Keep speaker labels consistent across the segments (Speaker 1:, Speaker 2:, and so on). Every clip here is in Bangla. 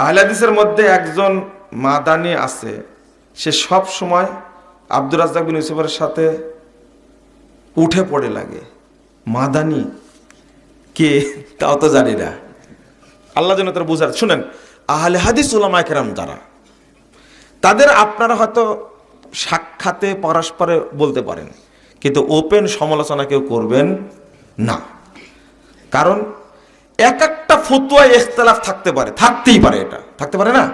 Speaker 1: আহলাদিসের মধ্যে একজন মাদানি আছে, সে সব সময় আব্দুর রাজ্জাক বিন ইউসুফের সাথে উঠে পড়ে লাগে। মাদানি? কে? তাও তো জানি না। আল্লাহ যেন তারা বুঝার শুনেন, আহলে হাদিস উলামা কেরাম যারা, তাদের আপনারা হয়তো সাক্ষাতে পরস্পরে বলতে পারেন, কিন্তু ওপেন সমালোচনা কেউ করবেন না। কারণ এক একটা ফতুয়া ইখতলাফ থাকতে পারে, থাকতেই পারে এটা, থাকতে পারে না?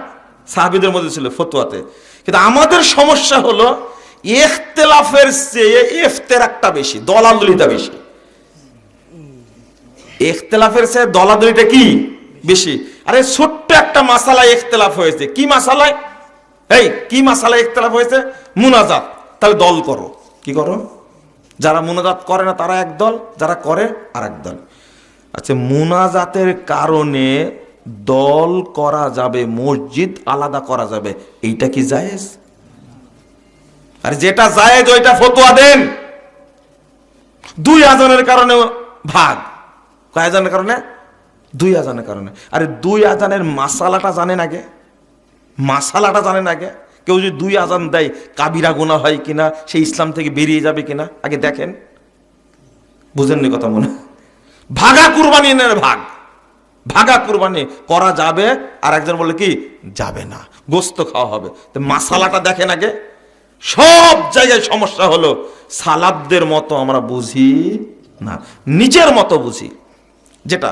Speaker 1: সাহাবিদের মধ্যে ছিল ফতুয়াতে। কিন্তু আমাদের সমস্যা হলো, ইখতলাফের চেয়ে ইফতেরাকটা বেশি, দলাদলিটা বেশি। ইখতলাফের চেয়ে দলাদলিটা কি? বেশি। আরে ছোট্ট একটা মাসালায় ইখতলাফ হয়েছে। কি মাসালায়? এই, কি মাসালায় ইখতলাফ হয়েছে? মুনাজাত। তাহলে দল করো। কি করো? যারা মুনাজাত করে না, তারা এক দল, যারা করে আর এক দল। আচ্ছা মুনাজাতের কারণে দল করা যাবে, মসজিদ আলাদা করা যাবে, এইটা কি জায়েজ? আর যেটা জায়েজ, ওইটা ফতোয়া দেন। দুই আজানের কারণে ভাগ। কয় আজানের কারণে? দুই আজানের কারণে। আরে দুই আজানের মাসালাটা জানেন আগে? মাসালাটা জানেন আগে? কেউ যদি দুই আজান দেয়, কাবিরা গোনা হয় কিনা, সে ইসলাম থেকে বেরিয়ে যাবে কিনা? আগে দেখেন। বুঝেননি কথা মনে? হয়? ভাগা কুরবানি ভাগ। ভাগা কুরবানি করা যাবে, আর একজন বলে কি, যাবে না, গোস্ত খাওয়া হবে। তো মাসালাটা দেখেন আগে। সব জায়গায় সমস্যা হলো সালাবদের মতো আমরা বুঝি না, নিজের মতো বুঝি। যেটা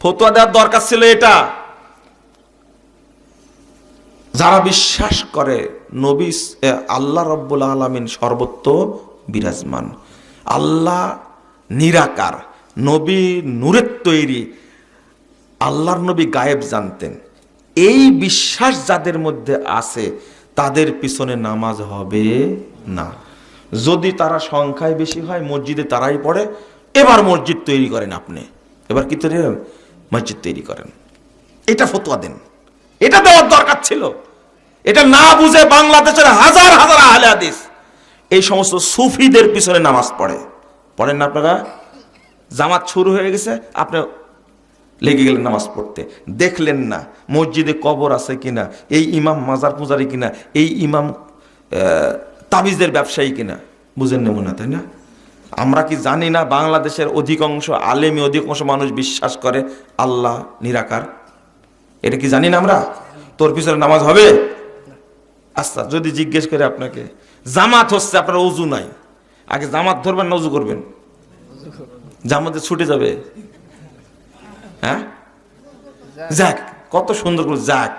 Speaker 1: ফতোয়া দেওয়ার দরকার ছিল এটা। যারা বিশ্বাস করে, নবী আল্লাহ রব্বুল আলমিন সর্বত্র বিরাজমান। আল্লাহ নিরাকার। নবী নূরের তৈরি, আল্লাহর নবী গায়েব জানতেন। এই বিশ্বাস যাদের মধ্যে আছে, তাদের পিছনে নামাজ হবে না। যদি তারা সংখ্যায় বেশি হয়, মসজিদে তারাই পড়ে, এবার মসজিদ তৈরি করেন আপনি। এবার কি তৈরি মসজিদ তৈরি করেন। এটা ফতোয়া দেন। এটা দেওয়ার দরকার ছিল। এটা না বুঝে বাংলাদেশের হাজার হাজার আহলে হাদিস, এই সমস্ত সুফিদের পিছনে নামাজ পড়ে। পড়েন না আপনারা? জামাত শুরু হয়ে গেছে, আপনি লেগে গেলেন নামাজ পড়তে। দেখলেন না মসজিদে কবর আছে কিনা, এই ইমাম মাজার পূজারি কিনা, এই ইমাম তাবিজের ব্যবসায়ী কিনা, বুঝেন নেব না তাই না? আমরা কি জানি না বাংলাদেশের অধিকাংশ আলেমি, অধিকাংশ মানুষ বিশ্বাস করে আল্লাহ নিরাকার? এটা কি জানি না আমরা? তোর পিছনে নামাজ হবে? আচ্ছা যদি জিজ্ঞেস করে আপনাকে, জামাত হচ্ছে আপনার অজু নাই। আগে জামাত ধরবেন না অজু করবেন। জামাতে ছুটে যাবে। হ্যাঁ? যাক, কত সুন্দর করে যাক।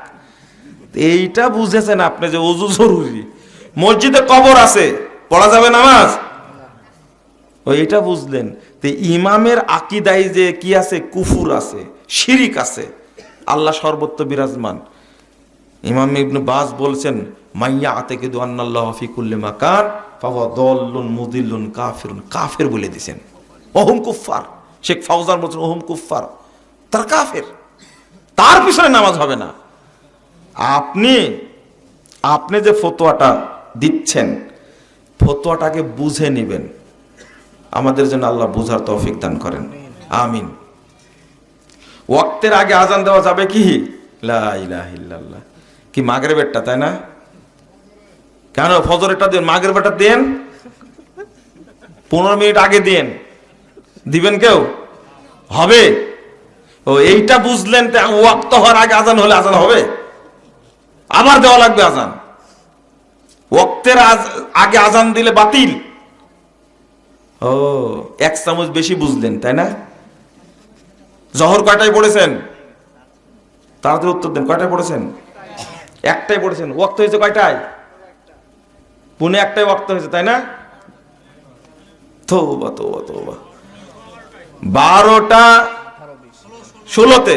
Speaker 1: এইটা বুঝেছেন আপনি যে অজু জরুরি। মসজিদে কবর আছে, পড়া যাবে নামাজ? এটা বুঝলেন। তো ইমামের আকিদাই যে কি আছে? কুফুর আছে, শিরিক আছে। আল্লাহ সর্বত্র বিরাজমান। ইমাম ইবনু বাজ বলছেন, মাইয়া আতে কিন্তু আন্নাল্লাহ ফিকুল্লে মাকান ফাওয়া দল্লুন মুদিল্লুন কাফিরুন। কাফের বলে দিছেন। অহম কুফার শেখ ফাউজান বলছেন অহম কুফার তার কাফের। তার পিছনে নামাজ হবে না। আপনি আপনি যে ফতোয়াটা দিচ্ছেন, ফতোয়াটাকে বুঝে নেবেন। আমাদের জন্য আল্লাহ বুঝার তৌফিক দান করেন। আমিন। ওয়াক্তের আগে আজান দেওয়া যাবে কি? কি মাগরিবেরটা, তাই না? কেন ফজরেরটা দেন? মাগরিবেরটা দেন? পনেরো মিনিট আগে দেন। দিবেন কেউ? হবে। ও, এইটা বুঝলেন তো ওয়াক্ত হওয়ার আগে আজান হলে আজান হবে? আবার দেওয়া লাগবে আজান। ওয়াক্তের আজ- আগে আজান দিলে বাতিল। ও, এক চামচ বেশি বুঝলেন, তাই না? জহর কয়টায় পড়েছেন? তাড়াতাড়ি উত্তর দেন, কয়টায় পড়েছেন? একটাই পড়েছেন। ওয়াক্ত হয়েছে কয়টায়? পুনে একটাই ওয়াক্ত হয়েছে, তাই না? তৌবা তৌবা তৌবা বারোটা ষোলোতে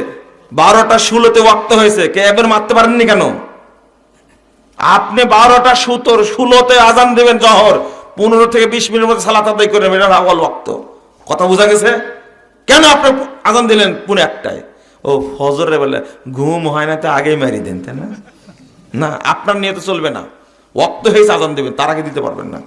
Speaker 1: বারোটা ষোলোতে ওয়াক্ত হয়েছে। কে এবার মারতে পারেননি কেন? আপনি বারোটা সুতোর ষোলোতে আজান দেবেন জহর, পনেরো থেকে বিশ মিনিট মধ্যে সালাত আদায় করে নেবেন আওয়াল ওয়াক্ত। কথা বোঝা গেছে? কেন আপনি আজান দিলেন পুনে একটায়? ও ফজরে বলে, ঘুম হয় না তো আগেই মারি দেন, তাই না? না, আপনার নিয়ে তো চলবে না। ওয়াক্ত হয়েছে আজান দেবেন, তার আগে দিতে পারবেন না।